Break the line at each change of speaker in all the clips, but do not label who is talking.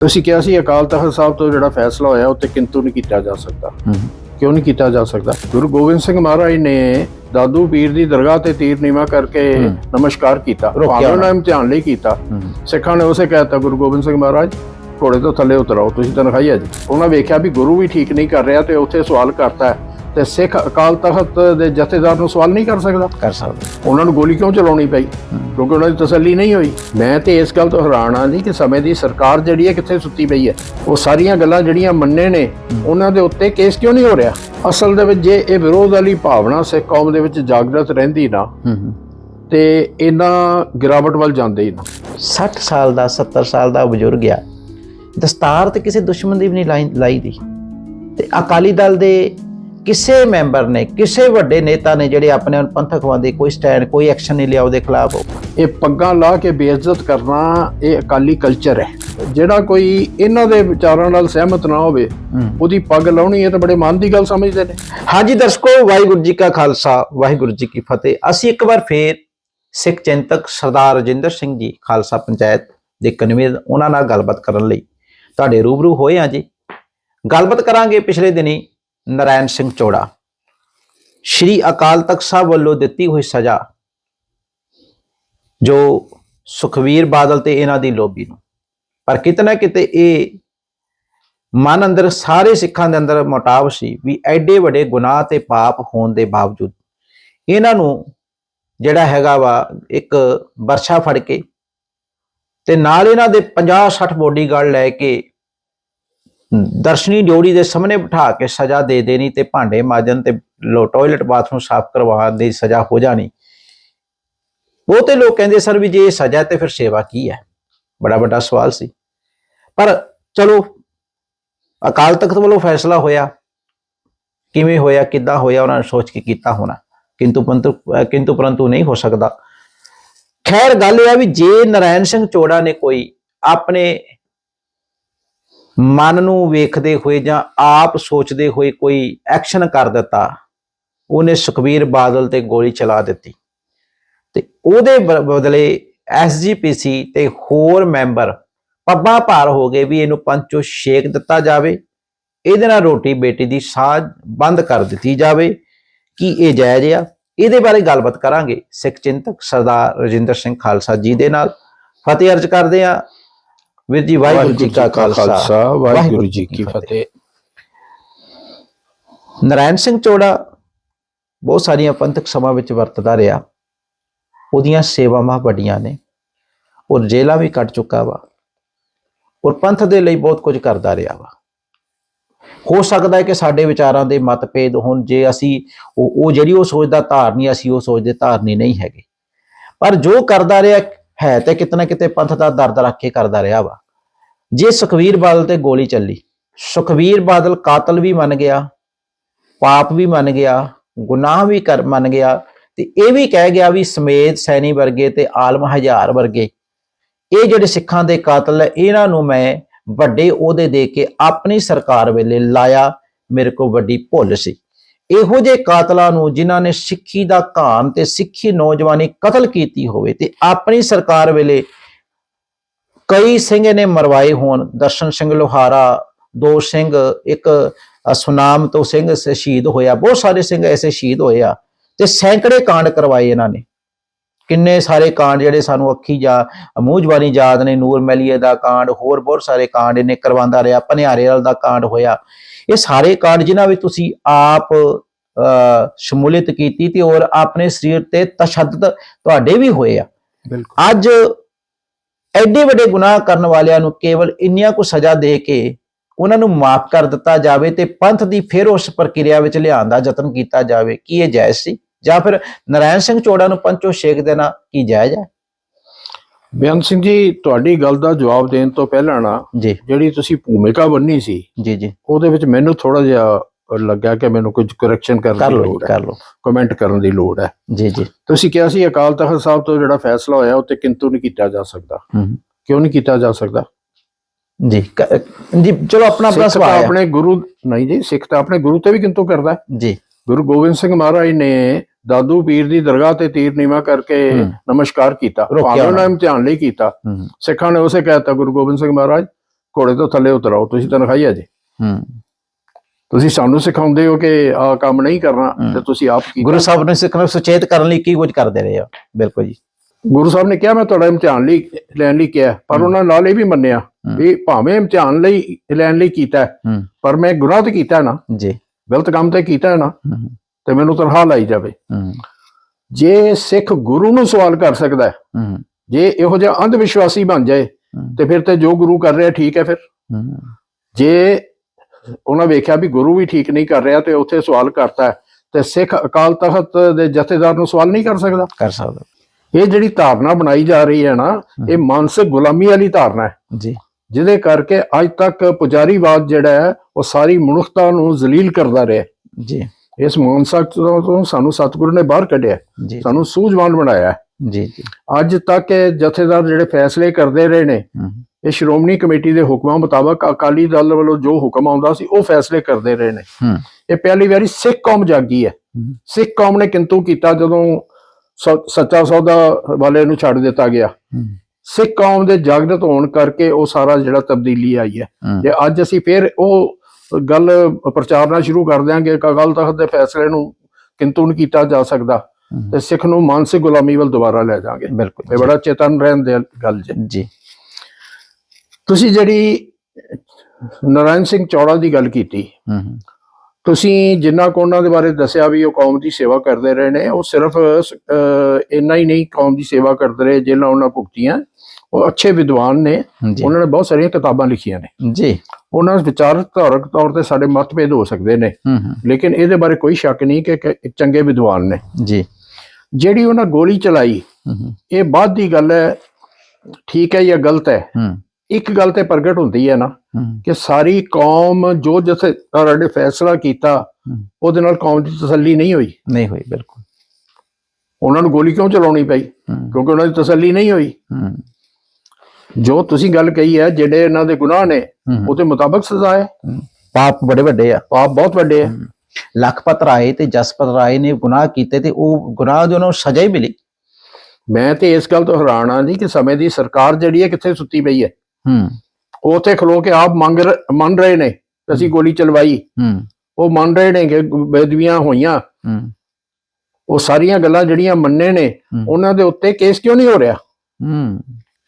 ਤੁਸੀਂ ਕਿਹਾ ਸੀ ਅਕਾਲ ਤਖਤ ਸਾਹਿਬ ਤੋਂ ਜਿਹੜਾ ਫੈਸਲਾ ਹੋਇਆ ਉਹ ਤੇ ਕਿੰਤੂ ਨਹੀਂ ਕੀਤਾ ਜਾ ਸਕਦਾ। ਕਿਉਂ ਨਹੀਂ ਕੀਤਾ ਜਾ ਸਕਦਾ? ਗੁਰੂ ਗੋਬਿੰਦ ਸਿੰਘ ਮਹਾਰਾਜ ਨੇ ਦਾਦੂ ਪੀਰ ਦੀ ਦਰਗਾਹ ਤੇ ਤੀਰ ਨੀਵਾ ਕਰਕੇ ਨਮਸਕਾਰ ਕੀਤਾ
ਰੋਕਿਆ
ਨੇ ਇਮਤਿਹਾਨ ਲਈ ਕੀਤਾ। ਸਿੱਖਾਂ ਨੇ ਉਸੇ ਕਹਿਤਾ ਗੁਰੂ ਗੋਬਿੰਦ ਸਿੰਘ ਮਹਾਰਾਜ ਘੋੜੇ ਤੋਂ ਥੱਲੇ ਉਤਰਾਓ ਤੁਸੀਂ ਤਨਖਾਹੀ ਹੈ ਜੀ। ਉਹਨਾਂ ਵੇਖਿਆ ਵੀ ਗੁਰੂ ਵੀ ਠੀਕ ਨਹੀਂ ਕਰ ਰਿਹਾ ਤੇ ਉੱਥੇ ਸਵਾਲ ਕਰਤਾ ਤੇ ਸਿੱਖ ਅਕਾਲ ਤਖਤ ਦੇ ਜਥੇਦਾਰ ਨੂੰ ਸਵਾਲ ਨਹੀਂ ਕਰ ਸਕਦਾ।
ਕਰ ਸਕਦੇ।
ਉਹਨਾਂ ਨੂੰ ਗੋਲੀ ਕਿਉਂ ਚਲਾਉਣੀ ਪਈ? ਕਿਉਂਕਿ ਉਹਨਾਂ ਦੀ ਤਸੱਲੀ ਨਹੀਂ ਹੋਈ। ਮੈਂ ਤੇ ਇਸ ਗੱਲ ਤੋਂ ਹੈਰਾਨ ਹਾਂ ਜੀ ਕਿ ਸਮੇਂ ਦੀ ਸਰਕਾਰ ਜਿਹੜੀ ਹੈ ਕਿੱਥੇ ਸੁੱਤੀ ਪਈ ਹੈ। ਉਹ ਸਾਰੀਆਂ ਗੱਲਾਂ ਜਿਹੜੀਆਂ ਮੰਨੇ ਨੇ ਉਹਨਾਂ ਦੇ ਉੱਤੇ ਕੇਸ ਕਿਉਂ ਨਹੀਂ ਹੋ ਰਿਹਾ? ਅਸਲ ਦੇ ਵਿੱਚ ਜੇ ਇਹ ਵਿਰੋਧ ਵਾਲੀ ਭਾਵਨਾ ਸਿੱਖ ਕੌਮ ਦੇ ਵਿੱਚ ਜਾਗਰਤ ਰਹਿੰਦੀ ਨਾ ਤੇ ਇਹਨਾਂ ਗਿਰਾਵਟ ਵੱਲ ਜਾਂਦੇ ਹੀ ਨਾ।
60 ਸਾਲ ਦਾ 70 ਸਾਲ ਦਾ ਬਜ਼ੁਰਗ ਆ। ਦਸਤਾਰ ਤੇ ਕਿਸੇ ਦੁਸ਼ਮਣ ਦੀ ਵੀ ਨਹੀਂ ਲਾਈ ਦੀ। ਤੇ ਅਕਾਲੀ ਦਲ ਦੇ ਕਿਸੇ ਮੈਂਬਰ ਨੇ ਕਿਸੇ ਵੱਡੇ ਨੇਤਾ ਨੇ ਜਿਹੜੇ ਆਪਣੇ ਪੰਥਕ ਵਾਦੇ ਕੋਈ ਸਟੈਂਡ ਕੋਈ ਐਕਸ਼ਨ ਨਹੀਂ ਲਿਆ ਉਹਦੇ ਖਿਲਾਫ।
ਇਹ ਪੱਗਾਂ ਲਾ ਕੇ ਬੇਇੱਜ਼ਤ ਕਰਨਾ ਇਹ ਅਕਾਲੀ ਕਲਚਰ ਹੈ। ਜਿਹੜਾ ਕੋਈ ਇਹਨਾਂ ਦੇ ਵਿਚਾਰਾਂ ਨਾਲ ਸਹਿਮਤ ਨਾ ਹੋਵੇ ਉਹਦੀ ਪੱਗ ਲਾਉਣੀ ਇਹ ਤਾਂ ਬੜੇ ਮਾਨ ਦੀ ਗੱਲ ਸਮਝਦੇ ਨੇ।
ਹਾਂਜੀ ਦਰਸ਼ਕੋ ਵਾਹਿਗੁਰੂ ਜੀ ਕਾ ਖਾਲਸਾ ਵਾਹਿਗੁਰੂ ਜੀ ਕੀ ਫਤਿਹ। ਅਸੀਂ ਇੱਕ ਵਾਰ ਫੇਰ ਸਿੱਖ ਚਿੰਤਕ ਸਰਦਾਰ ਰਜਿੰਦਰ ਸਿੰਘ ਜੀ ਖਾਲਸਾ ਪੰਚਾਇਤ ਦੇ ਕਨਵੀਨਰ ਉਹਨਾਂ ਨਾਲ ਗੱਲਬਾਤ ਕਰਨ ਲਈ ਤੁਹਾਡੇ ਰੂਬਰੂ ਹੋਏ ਆ ਜੀ। ਗੱਲਬਾਤ ਕਰਾਂਗੇ ਪਿਛਲੇ ਦਿਨੀ ਨਰਾਇਣ ਸਿੰਘ ਚੋੜਾ। ਸ਼੍ਰੀ ਅਕਾਲ ਤਖਤ ਸਾਹਿਬ ਵੱਲੋਂ ਦਿੱਤੀ ਹੋਈ ਸਜ਼ਾ ਜੋ ਸੁਖਵੀਰ ਬਾਦਲ ਤੇ ਇਹਨਾਂ ਦੀ ਲੋਬੀ ਨੂੰ। ਪਰ ਕਿਤੇ ਨਾ ਕਿਤੇ ਇਹ ਮਨ ਅੰਦਰ ਸਾਰੇ ਸਿੱਖਾਂ ਦੇ ਅੰਦਰ ਮੋਟਾਵ ਸੀ ਵੀ ਐਡੇ ਵੱਡੇ ਗੁਨਾਹ ਤੇ ਪਾਪ ਹੋਣ ਦੇ ਬਾਵਜੂਦ ਇਹਨਾਂ ਨੂੰ ਜਿਹੜਾ ਹੈਗਾ ਵਾ ਇੱਕ ਵਰਸ਼ਾ ਫੜ ਕੇ ਤੇ ਨਾਲ ਇਹਨਾਂ ਦੇ 50 60 ਬੋਡੀਗਾਰਡ ਲੈ ਕੇ ਦਰਸ਼ਨੀ ਡਿਊਟੀ ਦੇ ਸਾਹਮਣੇ ਬਿਠਾ ਕੇ ਸਜ਼ਾ ਦੇ ਦੇਣੀ ਤੇ ਭਾਂਡੇ ਮਾਜਨ ਤੇ ਟਾਇਲਟ ਬਾਥਰੂਮ ਸਾਫ਼ ਕਰਵਾਉਣ ਦੀ ਸਜ਼ਾ ਹੋ ਜਾਣੀ। ਬਹੁਤੇ ਲੋਕ ਕਹਿੰਦੇ ਸਰ ਵੀ ਜੇ ਇਹ ਸਜ਼ਾ ਤੇ ਫਿਰ ਸੇਵਾ ਕੀ ਹੈ? ਬੜਾ ਵੱਡਾ ਸਵਾਲ ਸੀ। ਪਰ ਚਲੋ, ਅਕਾਲ ਤਖਤ ਵੱਲੋਂ ਫੈਸਲਾ ਹੋਇਆ। ਕਿਵੇਂ ਹੋਇਆ, ਕਿੱਦਾਂ ਹੋਇਆ, ਉਹਨਾਂ ਨੇ ਸੋਚ ਕੇ ਕੀਤਾ ਹੋਣਾ। ਕਿੰਤੂ ਪਰੰਤੂ ਕਿੰਤੂ ਪਰੰਤੂ ਨਹੀਂ ਹੋ ਸਕਦਾ। ਖੈਰ, ਗੱਲ ਇਹ ਆ ਵੀ ਜੇ ਨਰਾਇਣ ਸਿੰਘ ਚੋੜਾ ਨੇ ਕੋਈ ਆਪਣੇ ਮਨ ਨੂੰ ਵੇਖਦੇ ਹੋਏ ਜਾਂ ਆਪ ਸੋਚਦੇ ਹੋਏ ਕੋਈ ਐਕਸ਼ਨ ਕਰ ਦਿੱਤਾ, ਉਹਨੇ ਸੁਖਬੀਰ ਬਾਦਲ ਤੇ ਗੋਲੀ ਚਲਾ ਦਿੱਤੀ। ਤੇ ਉਹਦੇ ਬ- ਬਦਲੇ ਐਸਜੀਪੀਸੀ ਤੇ ਹੋਰ ਮੈਂਬਰ ਪੱਬਾਂ ਭਾਰ ਹੋ ਗਏ ਵੀ ਇਹਨੂੰ ਪੰਚੋ ਛੇਕ ਦਿੱਤਾ ਜਾਵੇ, ਇਹਦੇ ਨਾਲ ਰੋਟੀ ਬੇਟੀ ਦੀ ਸਾਝ ਬੰਦ ਕਰ ਦਿੱਤੀ ਜਾਵੇ। ਕੀ ਇਹ ਜਾਇਜ਼ ਆ? ਇਹਦੇ ਬਾਰੇ ਗੱਲਬਾਤ ਕਰਾਂਗੇ ਸਿੱਖ ਚਿੰਤਕ ਸਰਦਾਰ ਰਜਿੰਦਰ ਸਿੰਘ ਖਾਲਸਾ ਜੀ ਦੇ ਨਾਲ। ਫਤਿਹ ਅਰਜ ਕਰਦੇ ਆ ਵੀਰ ਜੀ ਵਾਹਿਗੁਰੂ ਜੀ ਕਾ ਖਾਲਸਾ।
ਵਾਹਿਗੁਰੂ ਜੀ ਕੀ ਫਤਿਹ।
ਨਰਾਇਣ ਸਿੰਘ ਚੋੜਾ ਬਹੁਤ ਸਾਰੀਆਂ ਪੰਥਕ ਸਭਾ ਵਿੱਚ ਵਰਤਦਾ ਰਿਹਾ। ਉਹਦੀਆਂ ਸੇਵਾਵਾਂ ਵੱਡੀਆਂ ਨੇ। ਔਰ ਜੇਲਾਂ ਵੀ ਕੱਟ ਚੁੱਕਾ ਵਾ। ਔਰ ਪੰਥ ਦੇ ਲਈ ਬਹੁਤ ਕੁਝ ਕਰਦਾ ਰਿਹਾ ਵਾ। ਹੋ ਸਕਦਾ ਹੈ ਕਿ ਸਾਡੇ ਵਿਚਾਰਾਂ ਦੇ ਮਤਭੇਦ ਹੋਣ। ਜੇ ਅਸੀਂ ਉਹ ਉਹ ਜਿਹੜੀ ਉਹ ਸੋਚਦਾ ਧਾਰਨੀ ਅਸੀਂ ਉਹ ਸੋਚਦੇ ਧਾਰਨੀ ਨਹੀਂ ਹੈਗੇ। ਪਰ ਜੋ ਕਰਦਾ ਰਿਹਾ ਹੈ ਤੇ ਕਿਤਨਾ ਕਿਤੇ ਪੰਥ ਦਾ ਦਰਦ ਰੱਖ ਕੇ ਕਰਦਾ ਰਿਹਾ ਵਾ। ਜੇ ਸੁਖਵੀਰ ਬਾਦਲ ਤੇ ਗੋਲੀ ਚੱਲੀ, ਸੁਖਵੀਰ ਬਾਦਲ ਕਾਤਲ ਵੀ ਮੰਨ ਗਿਆ, ਪਾਪ ਵੀ ਮੰਨ ਗਿਆ, ਗੁਨਾਹ ਵੀ ਕਰ ਮੰਨ ਗਿਆ, ਤੇ ਇਹ ਵੀ ਕਹਿ ਗਿਆ ਵੀ ਸਮੇਤ ਸੈਣੀ ਵਰਗੇ ਤੇ ਆਲਮ ਹਜ਼ਾਰ ਵਰਗੇ, ਇਹ ਜਿਹੜੇ ਸਿੱਖਾਂ ਦੇ ਕਾਤਲ ਇਹਨਾਂ ਨੂੰ ਮੈਂ ਵੱਡੇ ਅਹੁਦੇ ਦੇ ਕੇ ਆਪਣੀ ਸਰਕਾਰ ਵੇਲੇ ਲਾਇਆ, ਮੇਰੇ ਕੋ ਵੱਡੀ ਭੁੱਲ ਸੀ। ਇਹੋ ਜਿਹੇ ਕਾਤਲਾਂ ਨੂੰ ਜਿਨ੍ਹਾਂ ਨੇ ਸਿੱਖੀ ਦਾ ਘਾਣ ਤੇ ਸਿੱਖੀ ਨੌਜਵਾਨੀ ਕਤਲ ਕੀਤੀ ਹੋਵੇ ਤੇ ਆਪਣੀ ਸਰਕਾਰ ਵੇਲੇ ਕਈ ਸਿੰਘ ਨੇ ਮਰਵਾਏ ਹੋਣ। ਦਰਸ਼ਨ ਸਿੰਘ ਲੋਹਾਰਾ, ਦੋ ਸਿੰਘ, ਇੱਕ ਸੁਨਾਮ ਤੋਂ ਸਿੰਘ ਸ਼ਹੀਦ ਹੋਇਆ। ਬਹੁਤ ਸਾਰੇ ਸਿੰਘ ਐਸੇ ਸ਼ਹੀਦ ਹੋਏ ਆ ਤੇ ਸੈਂਕੜੇ ਕਾਂਡ ਕਰਵਾਏ ਇਹਨਾਂ ਨੇ। ਕਿੰਨੇ ਸਾਰੇ ਕਾਂਡ ਜਿਹੜੇ ਸਾਨੂੰ ਅੱਖੀ ਜਾ ਮੂੰਹ ਜ਼ਬਾਨੀ ਯਾਦ ਨੇ, ਨੂਰ ਮੈਲੀਏ ਦਾ ਕਾਂਡ, ਹੋਰ ਬਹੁਤ ਸਾਰੇ ਕਾਂਡ ਇਹਨੇ ਕਰਵਾਉਂਦਾ ਰਿਹਾ। ਪਨਿਆਰੇ ਵਾਲ ਦਾ ਕਾਂਡ ਹੋਇਆ। ਇਹ ਸਾਰੇ ਕਾਂਡ ਜਿਨ੍ਹਾਂ ਵਿੱਚ ਤੁਸੀਂ ਆਪ ਸ਼ਮੂਲੀਅਤ ਕੀਤੀ ਤੇ ਔਰ ਆਪਣੇ ਸਰੀਰ ਤੇ ਤਸ਼ੱਦਦ ਤੁਹਾਡੇ ਵੀ ਹੋਏ ਆ। ਅੱਜ ਐਡੇ ਵੱਡੇ ਗੁਨਾਹ ਕਰਨ ਵਾਲਿਆਂ ਨੂੰ ਕੇਵਲ ਇੰਨੀਆਂ ਕੁ ਸਜ਼ਾ ਦੇ ਕੇ ਉਹਨਾਂ ਨੂੰ ਮਾਫ ਕਰ ਦਿੱਤਾ ਜਾਵੇ ਤੇ ਪੰਥ ਦੀ ਫਿਰ ਉਸ ਪ੍ਰਕਿਰਿਆ ਵਿੱਚ ਲਿਆਉਣ ਦਾ ਯਤਨ ਕੀਤਾ ਜਾਵੇ ਕੀ ਇਹ ਜਾਇਜ਼ ਸੀ? ਜਾਂ ਫਿਰ ਨਰਾਇਣ ਸਿੰਘ ਚੋੜਾ ਨੂੰ ਪੰਚੋ ਛੇਕ ਦੇਣਾ ਕੀ ਜਾਇਜ਼ ਹੈ?
ਬਿਆਨ ਸਿੰਘ ਜੀ ਤੁਹਾਡੀ ਗੱਲ ਦਾ ਜਵਾਬ ਦੇਣ ਤੋਂ ਪਹਿਲਾਂ ਨਾ
ਜੀ।
ਜਿਹੜੀ ਤੁਸੀਂ ਭੂਮਿਕਾ ਬੰਨੀ ਸੀ
ਜੀ ਜੀ।
ਉਹਦੇ ਵਿੱਚ ਮੈਨੂੰ ਥੋੜਾ ਜਿਹਾ ਲੱਗਾ ਕਿ ਮੈਨੂੰ ਕੁਝ ਕਰੈਕਸ਼ਨ ਕਰਨ
ਕਰ
ਦੀ ਲੋੜ ਹੈ।
ਕਰ ਲਓ।
ਕਮੈਂਟ ਕਰਨ ਦੀ ਲੋੜ ਹੈ।
ਜੀ ਜੀ।
ਤੁਸੀਂ ਕਿਹਾ ਸੀ ਅਕਾਲ ਤਖਤ ਸਾਹਿਬ ਤੋਂ ਜਿਹੜਾ ਫੈਸਲਾ ਹੋਇਆ ਉਹ ਤੇ ਕਿੰਤੂ ਨਹੀਂ ਕੀਤਾ ਜਾ ਸਕਦਾ। ਕਿਉਂ ਨਹੀਂ ਕੀਤਾ ਜਾ ਸਕਦਾ?
ਜੀ ਜੀ ਚਲੋ ਆਪਣਾ ਆਪਣਾ ਸਵਾਲ ਹੈ।
ਆਪਣੇ ਗੁਰੂ ਨਹੀਂ ਜੀ ਸਿੱਖ ਤਾਂ ਆਪਣੇ ਗੁਰੂ ਤੇ ਵੀ ਕਿੰਤੂ ਕਰਦਾ
ਜੀ।
ਗੁਰੂ ਗੋਬਿੰਦ ਸਿੰਘ ਮਹਾਰਾਜ ਨੇ ਦਾਦੂ ਪੀਰ ਦੀ ਦਰਗਾਹ ਤੇ ਤੀਰ ਨੀਵਾ ਕਰਕੇ। ਨਮਸਕਾਰ ਕੀਤਾ
ਰੋਕਿਆ
ਭਾਵੇਂ ਉਹਨਾਂ
ਉਹਨਾਂ
ਨੇ ਇਮਤਿਹਾਨ ਲਈ ਕੀਤਾ। ਸਿੱਖਾਂ ਨੇ ਉਸੇ ਕਹਿਤਾ ਗੁਰੂ ਗੋਬਿੰਦ ਸਿੰਘ ਮਹਾਰਾਜ ਘੋੜੇ ਤੋਂ ਥੱਲੇ ਉਤਰਾਓ ਤੁਸੀਂ ਤਨਖਾਹੀ ਆ ਜੀ। ਤੁਸੀਂ ਸਾਨੂੰ ਸਿਖਾਉਂਦੇ ਹੋ ਕਿ ਆ ਕੰਮ ਨਹੀਂ ਕਰਨਾ ਤੇ ਤੁਸੀਂ ਆਪ ਕੀ
ਗੁਰੂ ਸਾਹਿਬ ਨੇ ਸਿੱਖਾਂ ਨੂੰ ਸੁਚੇਤ ਕਰਨ ਲਈ ਕੀ ਕੁਝ ਕਰਦੇ ਰਹੇ ਆ? ਬਿਲਕੁਲ ਜੀ।
ਗੁਰੂ ਸਾਹਿਬ ਨੇ ਕਿਹਾ ਮੈਂ ਤੁਹਾਡਾ ਇਮਤਿਹਾਨ ਲਈ ਲੈਣ ਲਈ ਕਿਹਾ ਪਰ ਉਹਨਾਂ ਨਾਲ ਇਹ ਵੀ ਮੰਨਿਆ ਵੀ ਭਾਵੇਂ ਇਮਤਿਹਾਨ ਲਈ ਲੈਣ ਲਈ ਕੀਤਾ ਪਰ ਮੈਂ ਗੁਨਾਹ ਤੇ ਕੀਤਾ ਨਾ।
ਜੀ।
ਗਲਤ ਕੰਮ ਤੇ ਕੀਤਾ ਨਾ। ਤੇ ਮੈਨੂੰ ਤਨਖਾਹ ਲਾਈ ਜਾਵੇ। ਜੇ ਸਿੱਖ ਗੁਰੂ ਨੂੰ ਸਵਾਲ ਕਰ ਸਕਦਾ ਹੈ ਜੇ ਇਹੋ ਜਿਹਾ ਅੰਧ ਵਿਸ਼ਵਾਸੀ ਬਣ ਜਾਏ। ਤੇ ਫਿਰ ਤੇ ਜੋ ਗੁਰੂ ਕਰ ਰਿਹਾ ਠੀਕ ਹੈ ਫਿਰ। ਜੇ ਉਹਨਾਂ ਵੇਖਿਆ ਵੀ ਗੁਰੂ ਵੀ ਠੀਕ ਨਹੀਂ ਕਰ ਰਿਹਾ ਤੇ ਉੱਥੇ ਸਵਾਲ ਕਰਤਾ ਹੈ, ਤੇ ਸਿੱਖ ਅਕਾਲ ਤਖਤ ਦੇ ਜਥੇਦਾਰ ਨੂੰ ਸਵਾਲ ਨਹੀਂ ਕਰ ਸਕਦਾ।
ਕਰ ਸਕਦਾ।
ਇਹ ਜਿਹੜੀ ਧਾਰਨਾ ਬਣਾਈ ਜਾ ਰਹੀ ਹੈ ਨਾ ਇਹ ਮਾਨਸਿਕ ਗੁਲਾਮੀ ਵਾਲੀ ਧਾਰਨਾ ਹੈ।
ਜੀ।
ਜਿਹਦੇ ਕਰਕੇ ਅੱਜ ਤੱਕ ਪੁਜਾਰੀਵਾਦ ਜਿਹੜਾ ਹੈ ਉਹ ਸਾਰੀ ਮਨੁੱਖਤਾ ਨੂੰ ਜ਼ਲੀਲ ਕਰਦਾ ਰਿਹਾ
ਜੀ।
ਇਸ ਮਾਨਸਿਕ ਤੋਂ ਤੋਂ ਸਾਨੂੰ ਸਤਿਗੁਰੂ ਨੇ ਬਾਹਰ ਕੱਢਿਆ। ਸਾਨੂੰ ਸੂਝਵਾਨ ਬਣਾਇਆ।
ਜੀ ਜੀ।
ਅੱਜ ਤੱਕ ਇਹ ਜਥੇਦਾਰ ਜਿਹੜੇ ਫੈਸਲੇ ਕਰਦੇ ਰਹੇ ਨੇ ਇਹ ਸ਼੍ਰੋਮਣੀ ਕਮੇਟੀ ਦੇ ਹੁਕਮਾਂ ਮੁਤਾਬਕ ਅਕਾਲੀ ਦਲ ਵੱਲੋਂ ਜੋ ਹੁਕਮ ਆਉਂਦਾ ਸੀ ਉਹ ਫੈਸਲੇ ਕਰਦੇ ਰਹੇ ਨੇ। ਇਹ ਪਹਿਲੀ ਵਾਰੀ ਸਿੱਖ ਕੌਮ ਜਾਗੀ ਹੈ। ਸਿੱਖ ਕੌਮ ਨੇ ਕਿੰਤੂ ਕੀਤਾ ਜਦੋਂ ਸੱਚਾ ਸੌਦਾ ਵਾਲੇ ਨੂੰ ਛੱਡ ਦਿੱਤਾ ਗਿਆ। ਸਿੱਖ ਕੌਮ ਦੇ ਜਾਗਰਤ ਹੋਣ ਕਰਕੇ ਉਹ ਸਾਰਾ ਜਿਹੜਾ ਤਬਦੀਲੀ ਆਈ ਹੈ।
ਹੂੰ
ਜੇ ਅੱਜ ਅਸੀਂ ਫਿਰ ਉਹ ਗੱਲ ਪ੍ਰਚਾਰਨਾ ਸ਼ੁਰੂ ਕਰ ਦਿਆਂਗੇ ਕਿ ਅਕਾਲ ਤਖਤ ਦੇ ਫੈਸਲੇ ਨੂੰ ਕਿੰਤੂ ਨਹੀਂ ਕੀਤਾ ਜਾ ਸਕਦਾ। ਤੇ ਸਿੱਖ ਨੂੰ ਮਾਨਸਿਕ ਗੁਲਾਮੀ ਵੱਲ ਦੁਬਾਰਾ ਲੈ ਜਾਾਂਗੇ।
ਬਿਲਕੁਲ
ਇਹ ਬੜਾ ਚੇਤਨ ਰਹਿਣ ਦੀ ਗੱਲ ਜੇ। ਤੁਸੀਂ ਜਿਹੜੀ ਨਰਾਇਣ ਸਿੰਘ ਚੌੜਾ ਦੀ ਗੱਲ ਕੀਤੀ ਤੁਸੀਂ ਜਿੰਨਾ ਕੋ ਉਹਨਾਂ ਦੇ ਬਾਰੇ ਦੱਸਿਆ ਵੀ ਉਹ ਕੌਮ ਦੀ ਸੇਵਾ ਕਰਦੇ ਰਹੇ ਨੇ ਉਹ ਸਿਰਫ ਇੰਨਾ ਹੀ ਨਹੀਂ ਕੌਮ ਦੀ ਸੇਵਾ ਕਰਦੇ ਰਹੇ ਜੇਲਾਂ ਉਹਨਾਂ ਭੁਗਤੀਆਂ। ਉਹ ਅੱਛੇ ਵਿਦਵਾਨ ਨੇ। ਉਹਨਾਂ ਨੇ ਬਹੁਤ ਸਾਰੀਆਂ ਕਿਤਾਬਾਂ ਲਿਖੀਆਂ ਨੇ।
ਜੀ।
ਉਹਨਾਂ ਦੇ ਵਿਚਾਰਕ ਧਾਰਕ ਤੌਰ ਤੇ ਸਾਡੇ ਮਤਭੇਦ ਹੋ ਸਕਦੇ ਨੇ। ਲੇਕਿਨ ਇਹਦੇ ਬਾਰੇ ਕੋਈ ਸ਼ੱਕ ਨਹੀਂ ਕਿ ਚੰਗੇ ਵਿਦਵਾਨ ਨੇ।
ਜੀ।
ਜਿਹੜੀ ਉਹਨਾਂ ਗੋਲੀ ਚਲਾਈ ਇਹ ਬਾਅਦ ਦੀ ਗੱਲ ਹੈ ਠੀਕ ਹੈ ਜਾਂ ਗਲਤ ਹੈ? ਇੱਕ ਗੱਲ ਤੇ ਪ੍ਰਗਟ ਹੁੰਦੀ ਹੈ ਨਾ ਕਿ ਸਾਰੀ ਕੌਮ ਜੋ ਜਿਥੇ ਨੇ ਫੈਸਲਾ ਕੀਤਾ। ਉਹਦੇ ਨਾਲ ਕੌਮ ਦੀ ਤਸੱਲੀ ਨਹੀਂ ਹੋਈ।
ਨਹੀਂ ਹੋਈ ਬਿਲਕੁਲ।
ਉਹਨਾਂ ਨੂੰ ਗੋਲੀ ਕਿਉਂ ਚਲਾਉਣੀ ਪਈ? ਕਿਉਂਕਿ ਉਹਨਾਂ ਦੀ ਤਸੱਲੀ ਨਹੀਂ ਹੋਈ। ਜੋ ਤੁਸੀਂ ਗੱਲ ਕਹੀ ਹੈ ਜਿਹੜੇ ਇਹਨਾਂ ਦੇ ਗੁਨਾਹ ਨੇ ਉਹਦੇ ਮੁਤਾਬਕ ਸਜ਼ਾ ਹੈ।
ਪਾਪ ਬੜੇ ਵੱਡੇ ਆ।
ਪਾਪ ਬਹੁਤ ਵੱਡੇ ਹੈ।
ਲਖਪਤ ਰਾਏ ਤੇ ਜਸਪਤ ਰਾਏ ਨੇ ਗੁਨਾਹ ਕੀਤੇ ਤੇ ਉਹ ਗੁਨਾਹ ਦੇ ਉਹਨਾਂ ਨੂੰ ਸਜ਼ਾ ਹੀ ਮਿਲੀ।
ਮੈਂ ਤੇ ਇਸ ਗੱਲ ਤੋਂ ਹੈਰਾਨ ਹਾਂ ਜੀ ਕਿ ਸਮੇਂ ਦੀ ਸਰਕਾਰ ਜਿਹੜੀ ਹੈ ਕਿੱਥੇ ਸੁੱਤੀ ਪਈ ਹੈ।
ਹੂੰ।
ਉਹ ਉੱਥੇ ਖਲੋ ਕੇ ਆਪ ਮੰਗ ਮੰਨ ਰਹੇ ਨੇ ਅਸੀਂ ਗੋਲੀ ਚਲਵਾਈ।
ਹੂੰ।
ਉਹ ਮੰਨ ਰਹੇ ਨੇ ਕਿ ਬੇਦਬੀਆਂ ਹੋਈਆਂ।
ਹੂੰ।
ਉਹ ਸਾਰੀਆਂ ਗੱਲਾਂ ਜਿਹੜੀਆਂ ਮੰਨੇ ਨੇ। ਉਹਨਾਂ ਦੇ ਉੱਤੇ ਕੇਸ ਕਿਉਂ ਨਹੀਂ ਹੋ ਰਿਹਾ?
ਹੂੰ।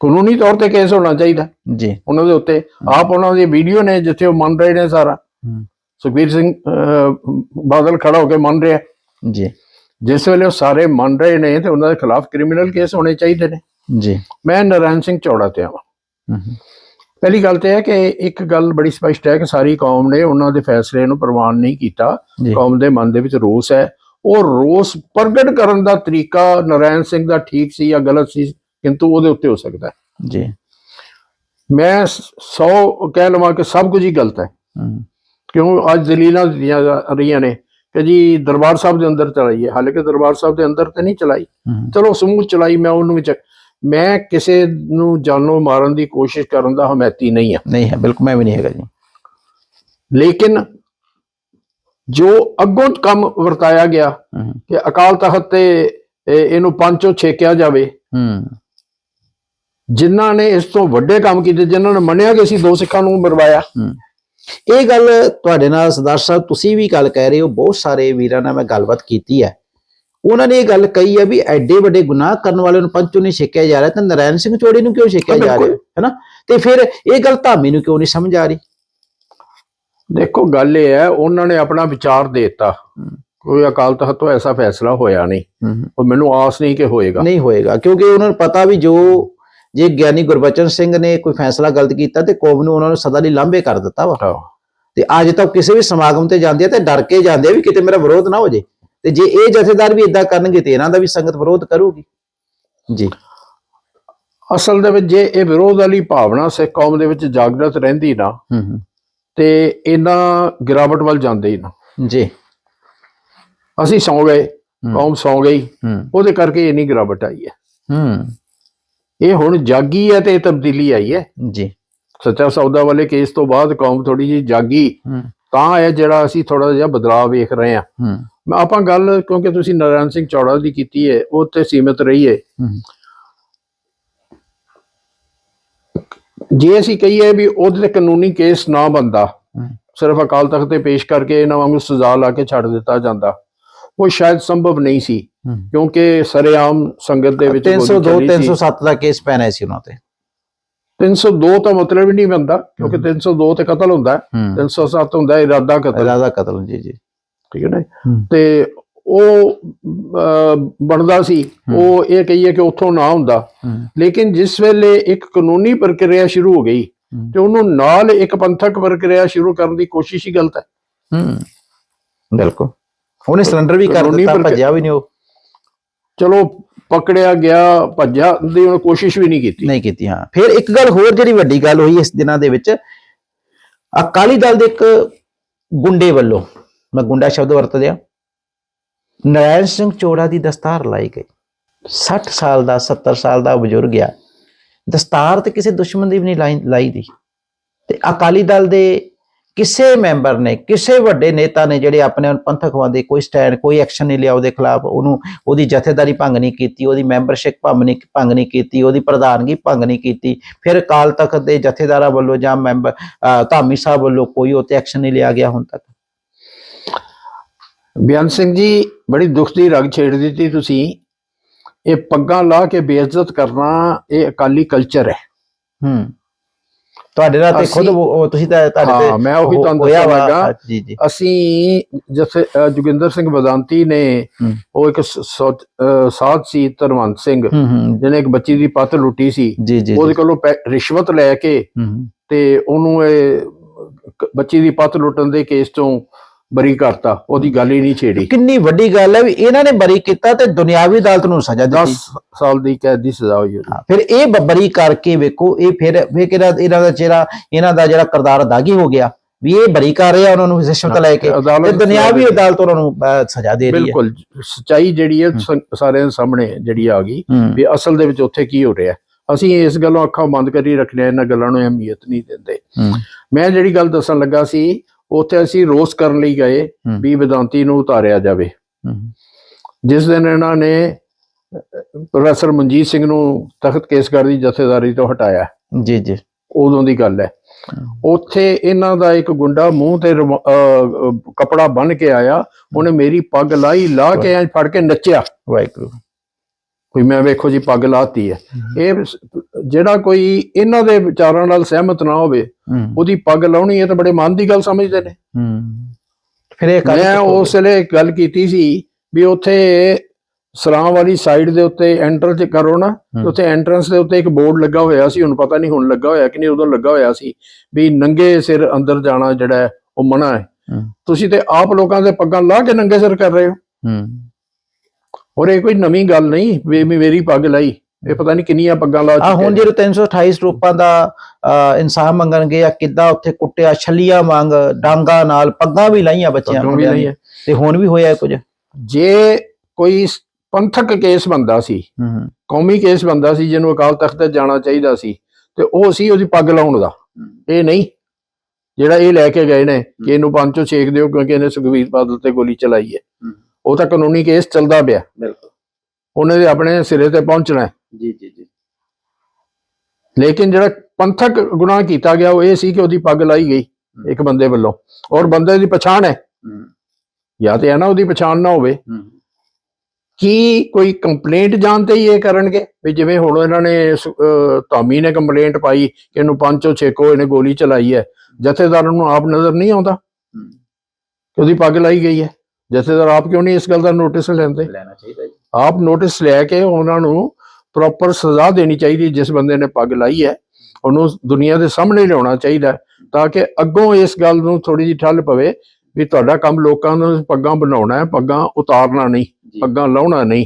ਕਾਨੂੰਨੀ ਤੌਰ ਤੇ ਕੇਸ ਹੋਣਾ ਚਾਹੀਦਾ।
ਜੀ।
ਉਹਨਾਂ ਦੇ ਉੱਤੇ ਆਪ ਉਹਨਾਂ ਦੀ ਵੀਡੀਓ ਨੇ ਜਿੱਥੇ ਉਹ ਮੰਨ ਰਹੇ ਨੇ ਸਾਰਾ।
ਹੂੰ।
ਸੁਖਬੀਰ ਸਿੰਘ ਬਾਦਲ ਖੜਾ ਹੋ ਕੇ ਮੰਨ ਰਿਹਾ।
ਜੀ।
ਜਿਸ ਵੇਲੇ ਉਹ ਸਾਰੇ ਮੰਨ ਰਹੇ ਨੇ ਤੇ ਉਹਨਾਂ ਦੇ ਖਿਲਾਫ ਕ੍ਰਿਮੀਨਲ ਕੇਸ ਹੋਣੇ ਚਾਹੀਦੇ ਨੇ।
ਜੀ।
ਮੈਂ ਨਰਾਇਣ ਸਿੰਘ ਚੌੜਾ ਤੇ ਆਵਾਂ। ਪਹਿਲੀ ਗੱਲ ਤੇ ਹੈ ਕਿ ਇੱਕ ਗੱਲ ਬੜੀ ਸਪਸ਼ਟ ਹੈ ਕਿ ਸਾਰੀ ਕੌਮ ਨੇ ਉਹਨਾਂ ਦੇ ਫੈਸਲੇ ਨੂੰ ਪ੍ਰਵਾਨ ਨਹੀਂ ਕੀਤਾ। ਕੌਮ ਦੇ ਮਨ ਦੇ ਵਿੱਚ ਰੋਸ ਹੈ। ਉਹ ਰੋਸ ਪ੍ਰਗਟ ਕਰਨ ਦਾ ਤਰੀਕਾ ਨਰਾਇਣ ਸਿੰਘ ਦਾ ਠੀਕ ਸੀ ਜਾਂ ਗਲਤ ਸੀ ਕਿੰਤੂ ਉਹਦੇ ਉੱਤੇ ਹੋ ਸਕਦਾ ਹੈ।
ਜੀ।
ਮੈਂ 100 ਕਹਿ ਲਵਾਂ ਕਿ ਸਭ ਕੁਝ ਹੀ ਗਲਤ ਹੈ।
ਹੂੰ।
ਕਿਉਂ? ਅੱਜ ਦਲੀਲਾਂ ਦਿੱਤੀਆਂ ਰਹੀਆਂ ਨੇ ਕਿ ਜੀ ਦਰਬਾਰ ਸਾਹਿਬ ਦੇ ਅੰਦਰ ਚਲਾਈਏ ਹਾਲਾਂਕਿ ਦਰਬਾਰ ਸਾਹਿਬ ਦੇ ਅੰਦਰ ਤੇ ਨਹੀਂ ਚਲਾਈ।
ਹੂੰ।
ਚਲੋ ਸਮੂਹ ਚਲਾਈ ਮੈਂ ਉਹਨੂੰ ਵਿੱਚ ਮੈਂ ਕਿਸੇ ਨੂੰ ਜਾਨੋਂ ਮਾਰਨ ਦੀ ਕੋਸ਼ਿਸ਼ ਕਰਨ ਦਾ ਹਮੈਤੀ ਨਹੀਂ ਆ
ਨਹੀਂ ਹੈ ਬਿਲਕੁਲ ਮੈਂ ਵੀ ਨਹੀਂ ਹੈਗਾ ਜੀ।
ਲੇਕਿਨ ਜੋ ਅੱਗੋਂ ਕੰਮ ਵਰਤਾਇਆ ਗਿਆ
ਹੂੰ।
ਕਿ ਅਕਾਲ ਤਖਤ ਤੇ ਇਹ- ਇਹਨੂੰ ਪੰਚੋ ਛੇਕਿਆ ਜਾਵੇ
ਹੂੰ।
ਜਿਨ੍ਹਾਂ ਨੇ ਇਸ ਤੋਂ ਵੱਡੇ ਕੰਮ ਕੀਤੇ ਜਿਨ੍ਹਾਂ ਨੇ ਮੰਨਿਆ ਕਿ ਅਸੀਂ ਦੋ ਸਿੱਖਾਂ ਨੂੰ ਮਰਵਾਇਆ।
ਇਹ ਗੱਲ ਤੁਹਾਡੇ ਨਾਲ ਸਰਦਾਰ ਸਾਹਿਬ ਤੁਸੀਂ ਵੀ ਗੱਲ ਕਹਿ ਰਹੇ ਹੋ ਬਹੁਤ ਸਾਰੇ ਵੀਰਾਂ ਨਾਲ ਮੈਂ ਗੱਲਬਾਤ ਕੀਤੀ ਹੈ। ਉਹਨਾਂ ਨੇ ਇਹ ਗੱਲ ਕਹੀ ਹੈ ਵੀ ਐਡੇ ਵੱਡੇ ਗੁਨਾਹ ਕਰਨ ਵਾਲੇ ਨੂੰ ਪੰਚੋਂ ਨਹੀਂ ਛੇਕਿਆ ਜਾ ਰਿਹਾ ਤਾਂ ਨਰਾਇਣ ਸਿੰਘ ਚੋੜੀ ਨੂੰ ਕਿਉਂ ਛੇਕਿਆ ਜਾ ਰਿਹਾ। ਹੈ ਨਾ ਤੇ ਫਿਰ ਇਹ ਗੱਲ ਧਾਮੀ ਨੂੰ ਕਿਉਂ ਨਹੀਂ ਸਮਝ ਆ ਰਹੀ?
ਦੇਖੋ ਗੱਲ ਇਹ ਹੈ ਉਹਨਾਂ ਨੇ ਆਪਣਾ ਵਿਚਾਰ ਦੇ ਦਿੱਤਾ। ਕੋਈ ਅਕਾਲ ਤਖਤ ਤੋਂ ਐਸਾ ਫੈਸਲਾ ਹੋਇਆ ਨਹੀਂ। ਉਹ ਮੈਨੂੰ ਆਸ ਨਹੀਂ ਕਿ ਹੋਏਗਾ।
ਨਹੀਂ ਹੋਏਗਾ ਕਿਉਂਕਿ ਉਹਨਾਂ ਨੂੰ ਪਤਾ ਵੀ ਜੋ ਜੇ ਗਿਆਨੀ ਗੁਰਬਚਨ ਸਿੰਘ ਨੇ ਕੋਈ ਫੈਸਲਾ ਗਲਤ ਕੀਤਾ ਤੇ ਕੌਮ ਨੂੰ ਉਹਨਾਂ ਨੂੰ ਸਦਾ ਲਈ ਲਾਂਭੇ ਕਰ ਦਿੱਤਾ ਵਾ। ਤੇ ਅੱਜ ਤੱਕ ਕਿਸੇ ਵੀ ਸਮਾਗਮ ਤੇ ਜਾਂਦੇ ਆ ਤੇ ਡਰ ਕੇ ਜਾਂਦੇ ਆ ਵੀ ਕਿਤੇ ਮੇਰਾ ਵਿਰੋਧ ਨਾ ਹੋ ਜੇ। ਤੇ ਜੇ ਇਹ ਜਥੇਦਾਰ ਵੀ ਇਦਾਂ ਕਰਨਗੇ ਤੇ ਇਹਨਾਂ ਦਾ ਵੀ ਸੰਗਤ ਵਿਰੋਧ ਕਰੂਗੀ। ਜੀ।
ਅਸਲ ਦੇ ਵਿੱਚ ਜੇ ਇਹ ਵਿਰੋਧ ਵਾਲੀ ਭਾਵਨਾ ਸਿੱਖ ਕੌਮ ਦੇ ਵਿੱਚ ਜਾਗਰਤ ਰਹਿੰਦੀ ਨਾ ਤੇ ਇਹਨਾਂ ਗਿਰਾਵਟ ਵੱਲ ਜਾਂਦੇ ਹੀ ਨਾ।
ਜੀ।
ਅਸੀਂ ਸੌ ਗਏ। ਕੌਮ ਸੌ ਗਈ ਉਹਦੇ ਕਰਕੇ ਇੰਨੀ ਗਿਰਾਵਟ ਆਈ ਹੈ।
ਹੂੰ।
ਇਹ ਹੁਣ ਜਾਗੀ ਹੈ ਤੇ ਇਹ ਤਬਦੀਲੀ ਆਈ ਹੈ।
ਜੀ।
ਸੱਚਾ ਸੌਦਾ ਵਾਲੇ ਕੇਸ ਤੋਂ ਬਾਅਦ ਕੌਮ ਥੋੜੀ ਜਿਹੀ ਜਾਗੀ ਤਾਂ ਇਹ ਜਿਹੜਾ ਅਸੀਂ ਥੋੜਾ ਜਿਹਾ ਬਦਲਾਅ ਵੇਖ ਰਹੇ ਹਾਂ। ਮੈਂ ਆਪਾਂ ਗੱਲ ਕਿਉਂਕਿ ਤੁਸੀਂ ਨਰਾਇਣ ਸਿੰਘ ਚੌੜਾ ਦੀ ਕੀਤੀ ਹੈ ਉਹ ਤੇ ਸੀਮਿਤ ਰਹੀਏ
ਹੂੰ।
ਜੇ ਅਸੀਂ ਕਹੀਏ ਵੀ ਉਹਦੇ ਤੇ ਕਾਨੂੰਨੀ ਕੇਸ ਨਾ ਬੰਦਾ। ਸਿਰਫ ਅਕਾਲ ਤਖਤ ਤੇ ਪੇਸ਼ ਕਰਕੇ ਇਹਨਾਂ ਵਾਂਗੂ ਸਜ਼ਾ ਲਾ ਕੇ ਛੱਡ ਦਿੱਤਾ ਜਾਂਦਾ ਉਹ ਸ਼ਾਇਦ ਸੰਭਵ ਨਹੀਂ ਸੀ। ਕਿਉਂਕਿ ਸਰੇਆਮ ਸੰਗਤ ਦੇ ਵਿੱਚ ਗੋਲੀ
302
ਚੱਲੀ ਸੀ।
307 ਦਾ ਕੇਸ ਪੈਣਾ ਸੀ ਉਹਨਾਂ ਤੇ।
302 ਤਾਂ ਮਤਲਬ ਹੀ ਨਹੀਂ ਬੰਦਾ ਕਿਉਂਕਿ 302 ਤੇ ਕਤਲ ਹੁੰਦਾ ਹੈ। 307 ਹੁੰਦਾ ਇਰਾਦਾ ਕਤਲ।
ਇਰਾਦਾ ਕਤਲ ਜੀ ਜੀ।
ਠੀਕ ਹੈ ਨਾ। ਤੇ ਉਹ ਬਣਦਾ ਸੀ। ਉਹ ਇਹ ਕਹੀਏ ਕਿ ਉੱਥੋਂ ਨਾ ਹੁੰਦਾ। ਲੇਕਿਨ ਜਿਸ ਵੇਲੇ ਇੱਕ ਕਾਨੂੰਨੀ ਪ੍ਰਕਿਰਿਆ ਸ਼ੁਰੂ ਹੋ ਗਈ। ਤੇ ਉਹਨੂੰ ਨਾਲ ਇੱਕ ਪੰਥਕ ਪ੍ਰਕਿਰਿਆ ਸ਼ੁਰੂ ਕਰਨ ਦੀ ਕੋਸ਼ਿਸ਼ ਹੀ ਗਲਤ ਹੈ।
ਹੂੰ। ਬਿਲਕੁਲ। ਉਹਨੇ ਸਿਲੰਡਰ ਵੀ ਕਰ ਦਿੱਤਾ ਭੱਜਿਆ ਵੀ ਨਹੀਂ ਉਹ।
ਚਲੋ ਪਕੜਿਆ ਗਿਆ ਭੱਜਾ ਦੀ ਉਹਨੇ ਕੋਸ਼ਿਸ਼ ਵੀ ਨਹੀਂ ਕੀਤੀ।
ਨਹੀਂ ਕੀਤੀ, ਹਾਂ। ਫਿਰ ਇੱਕ ਗੱਲ ਹੋਰ ਜਿਹੜੀ ਵੱਡੀ ਗੱਲ ਹੋਈ ਇਸ ਦਿਨਾਂ ਦੇ ਵਿੱਚ, ਅਕਾਲੀ ਦਲ ਦੇ ਇੱਕ ਗੁੰਡੇ ਵੱਲੋਂ, ਮੈਂ ਗੁੰਡਾ ਸ਼ਬਦ ਵਰਤਦਿਆ ਨਰਾਇਣ ਸਿੰਘ ਚੋੜਾ ਦੀ ਦਸਤਾਰ ਲਾਈ ਗਈ। 60 ਸਾਲ ਦਾ 70 ਸਾਲ ਦਾ ਬਜ਼ੁਰਗ ਆ। ਦਸਤਾਰ ਤੇ ਕਿਸੇ ਦੁਸ਼ਮਣ ਦੀ ਵੀ ਨਹੀਂ ਲਾਈ ਲਾਈ ਦੀ। ਤੇ ਅਕਾਲੀ ਦਲ ਦੇ ਕਿਸੇ ਮੈਂਬਰ ਨੇ ਕਿਸੇ ਵੱਡੇ ਨੇਤਾ ਨੇ ਜਿਹੜੇ ਆਪਣੇ ਪੰਥਕਵਾਦੀ ਕੋਈ ਸਟੈਂਡ ਕੋਈ ਐਕਸ਼ਨ ਨਹੀਂ ਲਿਆ ਉਹਦੇ ਖਿਲਾਫ ਉਹਨੂੰ ਉਹਦੀ ਜਥੇਦਾਰੀ ਭੰਗ ਨਹੀਂ ਕੀਤੀ ਉਹਦੀ ਮੈਂਬਰਸ਼ਿਪ ਭੰਗ ਨਹੀਂ ਭੰਗ ਨਹੀਂ ਕੀਤੀ ਉਹਦੀ ਪ੍ਰਧਾਨਗੀ ਭੰਗ ਨਹੀਂ ਕੀਤੀ। ਫਿਰ ਅਕਾਲ ਤਖਤ ਦੇ ਜਥੇਦਾਰਾਂ ਵੱਲੋਂ ਜਾਂ ਮੈਂਬਰ ਧਾਮੀ ਸਾਹਿਬ ਵੱਲੋਂ ਕੋਈ ਉਹ ਤੇ ਐਕਸ਼ਨ ਨਹੀਂ ਲਿਆ ਗਿਆ ਹੁਣ ਤੱਕ?
ਬਿਆਨ ਸਿੰਘ ਜੀ ਬੜੀ ਦੁੱਖ ਦੀ ਰਗ ਛੇੜ ਦਿੱਤੀ ਤੁਸੀਂ। ਇਹ ਪੱਗਾਂ ਲਾ ਕੇ ਬੇਇੱਜ਼ਤ ਕਰਨਾ ਇਹ ਅਕਾਲੀ ਕਲਚਰ ਹੈ।
ਹੂੰ। ਤੁਹਾਡੇ ਨਾਲ ਤੇ ਖੁਦ ਤੁਸੀਂ ਤਾਂ ਤੁਹਾਡੇ
ਹਾਂ, ਮੈਂ ਉਹੀ
ਉਹ-
ਤੁਹਾਨੂੰ
ਵਾ-
ਲੱਗਾ। ਅਸੀਂ ਜਿਵੇਂ ਜੋਗਿੰਦਰ ਸਿੰਘ ਬਦਾਂਤੀ ਨੇ। ਉਹ ਇੱਕ ਸ- ਸੌ- ਅਹ, ਸਾਧ ਸੀ ਧਰਵੰਤ ਸਿੰਘ ਜਿਹਨੇ ਇੱਕ ਬੱਚੀ ਦੀ ਪੱਤ ਲੁੱਟੀ ਸੀ। ਉਹਦੇ ਕੋਲੋਂ ਰਿਸ਼ਵਤ ਲੈ ਕੇ ਤੇ ਉਹਨੂੰ ਇਹ ਬੱਚੀ ਦੀ ਪੱਤ ਲੁੱਟਣ ਦੇ ਕੇਸ ਤੋਂ ਬਰੀ ਕਰਤਾ ਉਹਦੀ ਗੱਲ ਹੀ ਨਹੀਂ ਛੇੜੀ।
ਕਿੰਨੀ ਵੱਡੀ ਗੱਲ ਹੈ ਵੀ ਇਹਨਾਂ ਨੇ ਬਰੀ ਕੀਤਾ ਤੇ ਦੁਨਿਆਵੀ ਅਦਾਲਤ ਨੂੰ ਸਜ਼ਾ
10
ਦਿੱਤੀ
ਸਾਲ ਦੀ ਕੈਦ ਦੀ ਸਜ਼ਾ ਹੋਈ ਉਹਦੀ।
ਹਾਂ, ਫਿਰ ਇਹ ਬ- ਬਰੀ ਕਰਕੇ ਵੇਖੋ ਇਹ ਫਿਰ ਫਿਰ ਕਿਹੜਾ ਇਹਨਾਂ ਦਾ ਜਿਹੜਾ ਇਹਨਾਂ ਦਾ ਜਿਹੜਾ ਕਰਦਾਰ ਅਦਾਗੀ ਹੋ ਗਿਆ ਵੀ ਇਹ ਬਰੀ ਕਰ ਰਿਹਾ ਉਹਨਾਂ ਨੂੰ ਰਿਸ਼ਵਤ ਲੈ ਕੇ ਤੇ ਦੁਨਿਆਵੀ ਅਦਾਲਤ ਉਹਨਾਂ ਨੂੰ ਸਜ਼ਾ ਦੇ ਰਹੀ ਹੈ।
ਬਿਲਕੁਲ ਸਚਾਈ ਜਿਹੜੀ ਹੈ ਸਾਰਿਆਂ ਦੇ ਸਾਹਮਣੇ ਜਿਹੜੀ ਆ ਗਈ ਵੀ ਅਸਲ ਦੇ ਵਿੱਚ ਉੱਥੇ ਕੀ ਹੋ ਰਿਹਾ ਅਸੀਂ ਇਸ ਗੱਲੋਂ ਅੱਖਾਂ ਬੰਦ ਕਰੀ ਰੱਖਣੀਆਂ ਇਹਨਾਂ ਗੱਲਾਂ ਨੂੰ ਅਹਿਮੀਅਤ ਨਹੀਂ ਦਿੰਦੇ। ਮੈਂ ਜਿਹੜੀ ਗੱਲ ਦੱਸਣ ਲੱਗਾ ਸੀ ਉੱਥੇ ਅਸੀਂ ਰੋਸ ਕਰਨ ਲਈ ਗਏ। ਵੀ ਵਿਦਾਂਤੀ ਨੂੰ ਉਤਾਰਿਆ ਜਾਵੇ। ਜਿਸ ਦਿਨ ਇਹਨਾਂ ਨੇ ਪ੍ਰੋਫੈਸਰ ਮਨਜੀਤ ਸਿੰਘ ਨੂੰ ਤਖਤ ਕੇਸਗੜ੍ਹ ਦੀ ਜਥੇਦਾਰੀ ਤੋਂ ਹਟਾਇਆ।
ਜੀ ਜੀ।
ਉਦੋਂ ਦੀ ਗੱਲ ਹੈ। ਉੱਥੇ ਇਹਨਾਂ ਦਾ ਇੱਕ ਗੁੰਡਾ ਮੂੰਹ ਤੇ ਕਪੜਾ ਬੰਨ ਕੇ ਆਇਆ। ਉਹਨੇ ਮੇਰੀ ਪੱਗ ਲਾਈ ਲਾ ਕੇ ਐਂ ਫੜ ਕੇ ਨੱਚਿਆ।
ਵਾਹਿਗੁਰੂ।
ਕੋਈ ਮੈਂ ਵੇਖੋ ਜੀ ਪੱਗ ਲਾਤੀ ਹੈ। ਇਹ ਜਿਹੜਾ ਕੋਈ ਇਹਨਾਂ ਦੇ ਵਿਚਾਰਾਂ ਨਾਲ ਸਹਿਮਤ ਨਾ ਹੋਵੇ
ਹੂੰ।
ਉਹਦੀ ਪੱਗ ਲਾਉਣੀ ਇਹ ਤਾਂ ਬੜੇ ਮਨ ਦੀ ਗੱਲ ਸਮਝਦੇ ਨੇ।
ਹੂੰ। ਫਿਰ ਇਹ ਕਰ
ਮੈਂ ਉਸ ਵੇਲੇ ਗੱਲ ਕੀਤੀ ਸੀ ਵੀ ਉੱਥੇ ਸਰਾਂ ਵਾਲੀ ਸਾਈਡ ਦੇ ਉੱਤੇ ਐਂਟਰ ਚ ਕਰੋ ਨਾ ਉੱਥੇ ਐਂਟਰੈਂਸ ਦੇ ਉੱਤੇ ਇੱਕ ਬੋਰਡ ਲੱਗਾ ਹੋਇਆ ਸੀ ਹੁਣ ਪਤਾ ਨਹੀਂ ਹੁਣ ਲੱਗਾ ਹੋਇਆ ਕਿ ਨਹੀਂ ਉਦੋਂ ਲੱਗਾ ਹੋਇਆ ਸੀ ਵੀ ਨੰਗੇ ਸਿਰ ਅੰਦਰ ਜਾਣਾ ਜਿਹੜਾ ਹੈ, ਉਹ ਮਨਾ ਹੈ।
ਹੂੰ।
ਤੁਸੀਂ ਤੇ ਆਪ ਲੋਕਾਂ ਦੇ ਪੱਗਾਂ ਲਾ ਕੇ ਨੰਗੇ ਸਿਰ ਕਰ ਰਹੇ ਹੋ।
ਹੂੰ।
ਔਰ ਇਹ ਕੋਈ ਨਵੀਂ ਗੱਲ ਨਹੀਂ ਵੀ ਮੇਰੀ ਪੱਗ ਲਾਈ। ਇਹ ਪਤਾ ਨਹੀਂ ਕਿੰਨੀਆਂ ਪੱਗਾਂ ਲਾ
ਆ
ਚੁੱਕੇ
ਹੁਣ
ਨੇ।
ਜਿਹੜੇ 328 ਰੂਪਾਂ ਦਾ ਇਨਸਾਫ ਮੰਗਣ ਗਏ ਆ ਕਿੱਦਾਂ ਉੱਥੇ ਕੁੱਟਿਆ ਛੱਲੀਆਂ ਮੰਗ ਡਾਂਗਾ ਨਾਲ ਪੱਗਾਂ ਵੀ ਲਾਈਆਂ ਬੱਚਿਆਂ। ਦੀਆਂ। ਤੇ ਹੁਣ ਵੀ ਹੋਇਆ ਕੁਝ?
ਜੇ ਕੋਈ ਪੰਥਕ ਕੇਸ ਬੰਦਾ ਸੀ ਕੌਮੀ ਕੇਸ ਬੰਦਾ ਸੀ ਜਿਹਨੂੰ ਅਕਾਲ ਤਖਤ ਤੇ ਜਾਣਾ ਚਾਹੀਦਾ ਸੀ ਤੇ ਉਹ ਸੀ ਉਹਦੀ ਪੱਗ ਲਾਉਣ ਦਾ। ਇਹ ਨਹੀਂ। ਜਿਹੜਾ ਇਹ ਲੈ ਕੇ ਗਏ ਨੇ ਕਿ ਇਹਨੂੰ ਪੰਚੋ ਛੇਕ ਦਿਓ ਕਿਉਂਕਿ ਇਹਨੇ ਸੁਖਬੀਰ ਬਾਦਲ ਤੇ ਗੋਲੀ ਚਲਾਈ ਹੈ। ਉਹ ਤਾਂ ਕਾਨੂੰਨੀ ਕੇਸ ਚੱਲਦਾ ਪਿਆ।
ਬਿਲਕੁਲ।
ਉਹਨੇ ਦੇ ਆਪਣੇ ਸਿਰੇ ਤੇ ਪਹੁੰਚਣਾ।
ਜੀ ਜੀ ਜੀ।
ਲੇਕਿਨ ਜਿਹੜਾ ਪੰਥਕ ਗੁਨਾਹ ਕੀਤਾ ਗਿਆ ਉਹ ਇਹ ਸੀ ਕਿ ਉਹਦੀ ਪੱਗ ਲਾਈ ਗਈ ਇੱਕ ਬੰਦੇ ਵੱਲੋਂ। ਔਰ ਬੰਦੇ ਦੀ ਪਛਾਣ ਹੈ। ਜਾਂ ਤੇ ਹੈ ਨਾ ਉਹਦੀ ਪਛਾਣ ਨਾ ਹੋਵੇ। ਕੀ ਕੋਈ ਕੰਪਲੇਂਟ ਜਾਣਦੇ ਹੀ ਇਹ ਕਰਨਗੇ? ਵੀ ਜਿਵੇਂ ਹੁਣ ਇਹਨਾਂ ਨੇ ਧਾਮੀ ਨੇ ਕੰਪਲੇਂਟ ਪਾਈ ਕਿ ਇਹਨੂੰ ਪੰਚੋ ਛੇਕੋ ਇਹਨੇ ਗੋਲੀ ਚਲਾਈ ਹੈ। ਜਥੇਦਾਰ ਨੂੰ ਆਪ ਨਜ਼ਰ ਨਹੀਂ ਆਉਂਦਾ ਕਿ ਉਹਦੀ ਪੱਗ ਲਾਈ ਗਈ ਹੈ। ਜਥੇਦਾਰ ਆਪ ਕਿਉਂ ਨਹੀਂ ਇਸ ਗੱਲ ਦਾ ਨੋਟਿਸ ਲੈਂਦੇ?
ਲੈਣਾ ਚਾਹੀਦਾ ਜੀ।
ਆਪ ਨੋਟਿਸ ਲੈ ਕੇ ਉਹਨਾਂ ਨੂੰ ਪ੍ਰੋਪਰ ਸਜ਼ਾ ਦੇਣੀ ਚਾਹੀਦੀ ਜਿਸ ਬੰਦੇ ਨੇ ਪੱਗ ਲਾਈ ਹੈ ਉਹਨੂੰ ਦੁਨੀਆ ਦੇ ਸਾਹਮਣੇ ਲਿਆਉਣਾ ਚਾਹੀਦਾ ਤਾਂ ਕਿ ਅੱਗੋਂ ਇਸ ਗੱਲ ਨੂੰ ਥੋੜੀ ਜਿਹੀ ਠੱਲ ਪਵੇ ਵੀ ਤੁਹਾਡਾ ਕੰਮ ਲੋਕਾਂ ਨੂੰ ਪੱਗਾਂ ਬਣਾਉਣਾ ਹੈ ਪੱਗਾਂ ਉਤਾਰਨਾ ਨਹੀਂ। ਪੱਗਾਂ ਲਾਉਣਾ ਨਹੀਂ।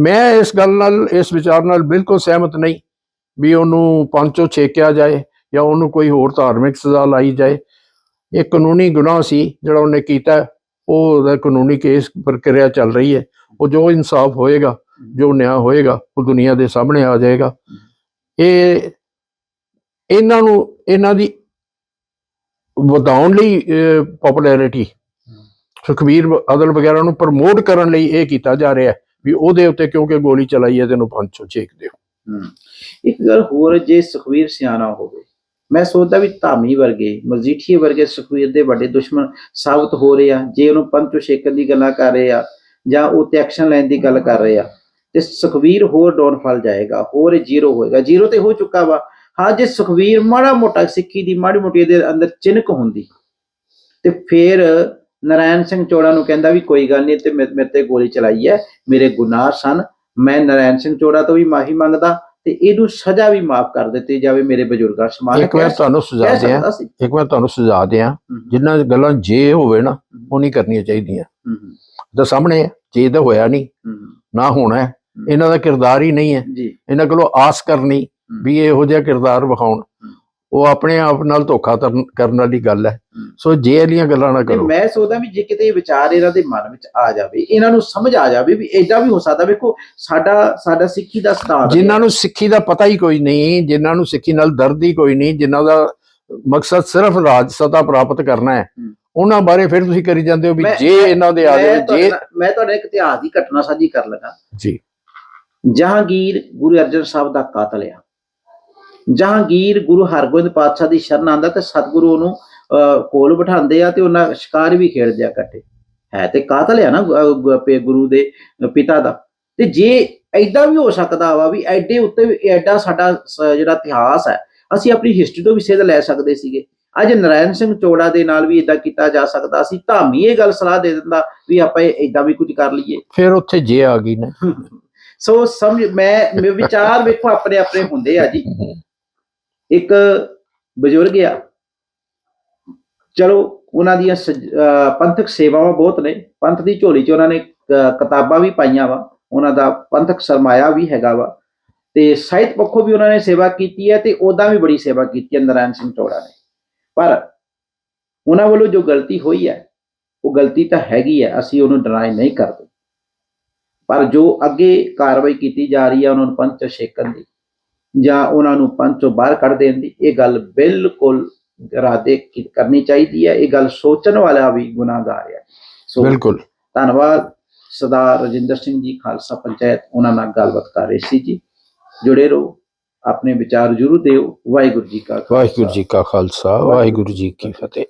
ਮੈਂ ਇਸ ਗੱਲ ਨਾਲ ਇਸ ਵਿਚਾਰ ਨਾਲ ਬਿਲਕੁਲ ਸਹਿਮਤ ਨਹੀਂ ਵੀ ਉਹਨੂੰ ਪੰਚੋ ਛੇਕਿਆ ਜਾਏ ਜਾਂ ਉਹਨੂੰ ਕੋਈ ਹੋਰ ਧਾਰਮਿਕ ਸਜ਼ਾ ਲਾਈ ਜਾਏ। ਇਹ ਕਾਨੂੰਨੀ ਗੁਨਾਹ ਸੀ ਜਿਹੜਾ ਉਹਨੇ ਕੀਤਾ। ਉਹ ਉਹਦਾ ਕਾਨੂੰਨੀ ਕੇਸ ਪ੍ਰਕਿਰਿਆ ਚੱਲ ਰਹੀ ਹੈ। ਉਹ ਜੋ ਇਨਸਾਫ ਹੋਏਗਾ, ਜੋ ਨਿਆਂ ਹੋਏਗਾ, ਉਹ ਦੁਨੀਆ ਦੇ ਸਾਹਮਣੇ ਆ ਜਾਏਗਾ। ਇਹ ਇਹਨਾਂ ਨੂੰ, ਇਹਨਾਂ ਦੀ ਵਧਾਉਣ ਲਈ ਪਪੂਲੈਰਿਟੀ ਸੁਖਬੀਰ ਅਦਲ ਵਗੈਰਾ ਨੂੰ ਪ੍ਰਮੋਟ ਕਰਨ ਲਈ ਇਹ ਕੀਤਾ ਜਾ ਰਿਹਾ ਵੀ ਉਹਦੇ ਉੱਤੇ ਕਿਉਂਕਿ ਗੋਲੀ ਚਲਾਈ ਹੈ, ਤੈਨੂੰ ਪੰਚੋ ਛੇਕ ਦਿਓ।
ਇੱਕ ਗੱਲ ਹੋਰ ਜੇ ਸੁਖਬੀਰ ਸਿਆਣਾ ਹੋਵੇ ਮੈਂ ਸੋਚਦਾ ਵੀ ਧਾਮੀ ਵਰਗੇ, ਮਜੀਠੀਏ ਵਰਗੇ ਸੁਖਵੀਰ ਦੇ ਵੱਡੇ ਦੁਸ਼ਮਣ ਸਾਬਤ ਹੋ ਰਹੇ ਆ, ਜੇ ਉਹਨੂੰ ਪੰਥ ਛੇਕਣ ਦੀ ਗੱਲਾਂ ਕਰ ਰਹੇ ਆ, ਜਾਂ ਉਹ ਤੇ ਐਕਸ਼ਨ ਲੈਣ ਦੀ ਗੱਲ ਕਰ ਰਹੇ ਆ, ਤੇ ਸੁਖਵੀਰ ਹੋਰ ਡਾਊਨਫਾਲ ਜਾਏਗਾ, ਹੋਰ ਜ਼ੀਰੋ ਹੋਏਗਾ। ਜ਼ੀਰੋ ਤੇ ਹੋ ਚੁੱਕਾ ਵਾ। ਹਾਂ, ਜੇ ਸੁਖਵੀਰ ਮਾੜਾ ਮੋਟਾ ਸਿੱਖੀ ਦੀ, ਮਾੜੀ ਮੋਟੀ ਦੇ ਅੰਦਰ ਚਿਨਕ ਹੁੰਦੀ, ਤੇ ਫਿਰ ਨਰਾਇਣ ਸਿੰਘ ਚੋੜਾ ਨੂੰ ਕਹਿੰਦਾ ਵੀ ਕੋਈ ਗੱਲ ਨਹੀਂ, ਤੇ ਮੇ- ਮੇਰੇ ਤੇ ਗੋਲੀ ਚਲਾਈ ਹੈ ਮੇਰੇ ਗੁਨਾਹ ਸਨ, ਮੈਂ ਨਰਾਇਣ ਸਿੰਘ ਚੋੜਾ ਤੋਂ ਵੀ ਮਾਫੀ ਮੰਗਦਾ ਤੇ ਇਹਨੂੰ ਸਜ਼ਾ ਵੀ ਮਾਫ ਕਰ ਦਿੱਤੀ ਜਾਵੇ ਮੇਰੇ ਬਜ਼ੁਰਗਾਂ ਸਮਾਨ
ਇੱਕ ਵਾਰ ਤੁਹਾਨੂੰ ਸੁਝਾ ਦਿਆਂ ਇੱਕ ਵਾਰ ਤੁਹਾਨੂੰ ਸੁਝਾ ਦਿਆਂ ਜਿੰਨਾ ਗੱਲਾਂ ਜੇ ਹੋਵੇ ਨਾ ਉਹ ਨਹੀਂ ਕਰਨੀਆਂ ਚਾਹੀਦੀਆਂ। ਤਾਂ ਸਾਹਮਣੇ ਜੇ ਤਾਂ ਹੋਇਆ ਨਹੀਂ ਨਾ ਹੋਣਾ ਇਹਨਾਂ ਦਾ ਕਿਰਦਾਰ ਹੀ ਨਹੀਂ ਹੈ। ਇਹਨਾਂ ਕੋਲੋਂ ਆਸ ਕਰਨੀ ਵੀ ਇਹੋ ਜਿਹਾ ਕਿਰਦਾਰ ਵਿਖਾਉਣ। ਉਹ ਆਪਣੇ ਆਪ ਨਾਲ ਧੋਖਾ ਕਰਨ ਵਾਲੀ ਗੱਲ ਹੈ। ਸੋ ਜੇ ਵਾਲੀਆਂ ਗੱਲਾਂ ਨਾ ਕਰੋ।
ਮੈਂ ਸੋਚਦਾ ਵੀ ਜੇ ਕਿਤੇ ਇਹ ਵਿਚਾਰ ਇਹਨਾਂ ਦੇ ਮਨ ਵਿੱਚ ਆ ਜਾਵੇ ਇਹਨਾਂ ਨੂੰ ਸਮਝ ਆ ਜਾਵੇ ਵੀ ਐਡਾ ਵੀ ਹੋ ਸਕਦਾ। ਵੇਖੋ ਸਾਡਾ ਸਾਡਾ ਸਿੱਖੀ ਦਾ ਸਿਧਾਂਤ
ਜਿਨ੍ਹਾਂ ਨੂੰ ਸਿੱਖੀ ਦਾ ਪਤਾ ਹੀ ਕੋਈ ਨਹੀਂ ਜਿਨ੍ਹਾਂ ਨੂੰ ਸਿੱਖੀ ਨਾਲ ਦਰਦ ਹੀ ਕੋਈ ਨਹੀਂ ਜਿਨ੍ਹਾਂ ਦਾ ਮਕਸਦ ਸਿਰਫ ਰਾਜ ਸਤਾ ਪ੍ਰਾਪਤ ਕਰਨਾ ਹੈ। ਉਹਨਾਂ ਬਾਰੇ ਫਿਰ ਤੁਸੀਂ ਕਰੀ ਜਾਂਦੇ ਹੋ ਵੀ ਜੇ ਇਹਨਾਂ ਦੇ ਆ ਜਾਵੇ ਜੇ
ਮੈਂ ਤੁਹਾਡੇ ਇੱਕ ਇਤਿਹਾਸ ਦੀ ਘਟਨਾ ਸਾਂਝੀ ਕਰ ਲਗਾ।
ਜੀ।
ਜਹਾਂਗੀਰ ਗੁਰੂ ਅਰਜਨ ਸਾਹਿਬ ਦਾ ਕਾਤਲ ਆ। ਜਹਾਂਗੀਰ ਗੁਰੂ ਹਰਗੋਬਿੰਦ ਪਾਤਸ਼ਾਹ ਦੀ ਸ਼ਰਨ ਆਂਦਾ ਤੇ ਸਤਿਗੁਰੂ ਉਹਨੂੰ ਕੋਲ ਬਿਠਾਉਂਦੇ ਆ ਤੇ ਉਹਨਾਂ ਸ਼ਿਕਾਰ ਵੀ ਖੇਡਦੇ ਆ ਇਕੱਠੇ ਹੈ ਤੇ ਕਾਤਲ ਆ ਨਾ ਗੁਰੂ ਦੇ ਪਿਤਾ ਦਾ। ਤੇ ਜੇ ਐਡਾ ਵੀ ਹੋ ਸਕਦਾ ਵਾ ਵੀ ਐਡੇ ਉੱਤੇ ਵੀ ਐਡਾ ਸਾਡਾ ਜਿਹੜਾ ਇਤਿਹਾਸ ਹੈ ਅਸੀਂ ਆਪਣੀ ਹਿਸਟਰੀ ਤੋਂ ਵੀ ਸੇਧ ਲੈ ਸਕਦੇ ਸੀਗੇ। ਅੱਜ ਨਰਾਇਣ ਸਿੰਘ ਚੋੜਾ ਦੇ ਨਾਲ ਵੀ ਇਦਾਂ ਕੀਤਾ ਜਾ ਸਕਦਾ ਸੀ ਧਾਮੀ ਇਹ ਗੱਲ ਸਲਾਹ ਦੇ ਦਿੰਦਾ ਵੀ ਆਪਾਂ ਇਦਾਂ ਵੀ ਕੁਝ ਕਰ ਲਈਏ।
ਫਿਰ ਉੱਥੇ ਜੇ ਆ ਗਈ ਨਾ।
ਸੋ ਸਮਝ ਮੈਂ ਵਿਚਾਰ ਵੇਖੋ ਆਪਣੇ ਆਪਣੇ ਹੁੰਦੇ ਆ ਜੀ। ਇੱਕ ਬਜ਼ੁਰਗ ਆ। ਚਲੋ, ਉਹਨਾਂ ਦੀਆਂ ਸਜ- ਪੰਥਕ ਸੇਵਾਵਾਂ ਬਹੁਤ ਨੇ। ਪੰਥ ਦੀ ਝੋਲੀ 'ਚ ਉਹਨਾਂ ਨੇ ਕਿਤਾਬਾਂ ਵੀ ਪਾਈਆਂ ਵਾ। ਉਹਨਾਂ ਦਾ ਪੰਥਕ ਸਰਮਾਇਆ ਵੀ ਹੈਗਾ ਵਾ। ਤੇ ਸਾਹਿਤ ਪੱਖੋਂ ਵੀ ਉਹਨਾਂ ਨੇ ਸੇਵਾ ਕੀਤੀ ਹੈ ਤੇ ਉਹਦਾ ਵੀ ਬੜੀ ਸੇਵਾ ਕੀਤੀ ਹੈ, ਨਰਾਇਣ ਸਿੰਘ ਚੋੜਾ ਨੇ। ਪਰ ਉਹਨਾਂ ਵੱਲੋਂ ਜੋ ਗਲਤੀ ਹੋਈ ਹੈ, ਉਹ ਗਲਤੀ ਤਾਂ ਹੈਗੀ ਹੈ, ਅਸੀਂ ਉਹਨੂੰ ਡਰਾਈ ਨਹੀਂ ਕਰਦੇ। ਪਰ ਜੋ ਅੱਗੇ ਕਾਰਵਾਈ ਕੀਤੀ ਜਾ ਰਹੀ ਹੈ, ਉਹਨਾਂ ਨੂੰ ਪੰਥ ਚੋਂ ਛੇਕਣ ਦੀ ਜਾਂ ਉਹਨਾਂ ਨੂੰ ਪੰਥ ਚੋਂ ਬਾਹਰ ਕੱਢ ਦੇਣ ਦੀ ਇਹ ਗੱਲ ਬਿਲਕੁਲ ਇਰਾਦੇ ਕਰਨੀ ਚਾਹੀਦੀ ਹੈ ਇਹ ਗੱਲ ਸੋਚਣ ਵਾਲਾ ਵੀ ਗੁਨਾਹਗਾਰ ਹੈ। ਸੋ
ਬਿਲਕੁਲ।
ਧੰਨਵਾਦ ਸਰਦਾਰ ਰਜਿੰਦਰ ਸਿੰਘ ਜੀ ਖਾਲਸਾ ਪੰਚਾਇਤ ਉਹਨਾਂ ਨਾਲ ਗੱਲਬਾਤ ਕਰ ਰਹੇ ਸੀ ਜੀ। ਜੁੜੇ ਰਹੋ ਆਪਣੇ ਵਿਚਾਰ ਜ਼ਰੂਰ ਦਿਓ। ਵਾਹਿਗੁਰੂ ਜੀ ਕਾ ਖਾਲਸਾ।
ਵਾਹਿਗੁਰੂ ਜੀ ਕਾ ਖਾਲਸਾ ਵਾਹਿਗੁਰੂ ਜੀ ਕੀ ਫਤਿਹ।